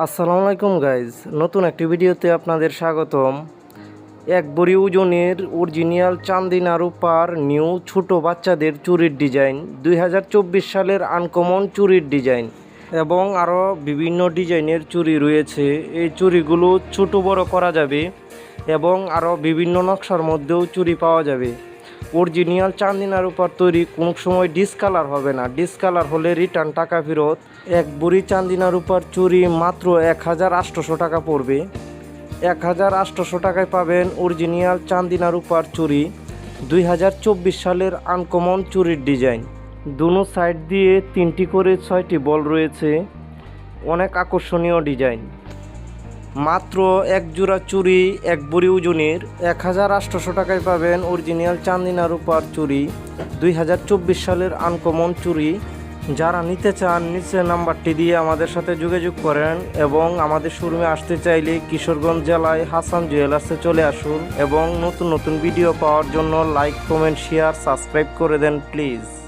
আসসালামু আলাইকুম গাইজ নতুন একটি ভিডিওতে আপনাদের স্বাগতম। এক বড়ি ওজনের অরিজিনাল চান্দিনা রূপার নিউ ছোট বাচ্চাদের চুরির ডিজাইন দুই হাজার চব্বিশ সালের আনকমন চুরির ডিজাইন এবং আরও বিভিন্ন ডিজাইনের চুরি রয়েছে। এই চুরিগুলো ছোট বড় করা যাবে এবং আরও বিভিন্ন নকশার মধ্যেও চুরি পাওয়া যাবে। অরিজিনাল চান্দিনার উপর তৈরি কোনো সময় ডিসকালার হবে না। ডিসকালার হলে রিটার্ন টাকা ফেরত। এক বুড়ি চান্দিনার উপর চুরি মাত্র এক হাজার আটশোশো টাকা পড়বে। এক হাজার আটশোশো টাকায় পাবেন অরিজিনাল চান্দিনার উপর চুরি দুই হাজার চব্বিশ সালের আনকমন চুরির ডিজাইন দুনো সাইড দিয়ে তিনটি করে ছয়টি বল রয়েছে। অনেক আকর্ষণীয় ডিজাইন মাত্র এক জোড়া চুরি, এক বুড়ি ওজনের এক হাজার আটশোশো টাকায় পাবেন অরিজিনাল চান্দিনা রূপার চুরি, দুই হাজার চব্বিশ সালের আনকমন চুরি। যারা নিতে চান, নিচে নাম্বারটি দিয়ে আমাদের সাথে যোগাযোগ করেন এবং আমাদের শোরুমে আসতে চাইলে কিশোরগঞ্জ জেলায় হাসান জুয়েলার্সে চলে আসুন এবং নতুন নতুন ভিডিও পাওয়ার জন্য লাইক কমেন্ট শেয়ার সাবস্ক্রাইব করে দেন প্লিজ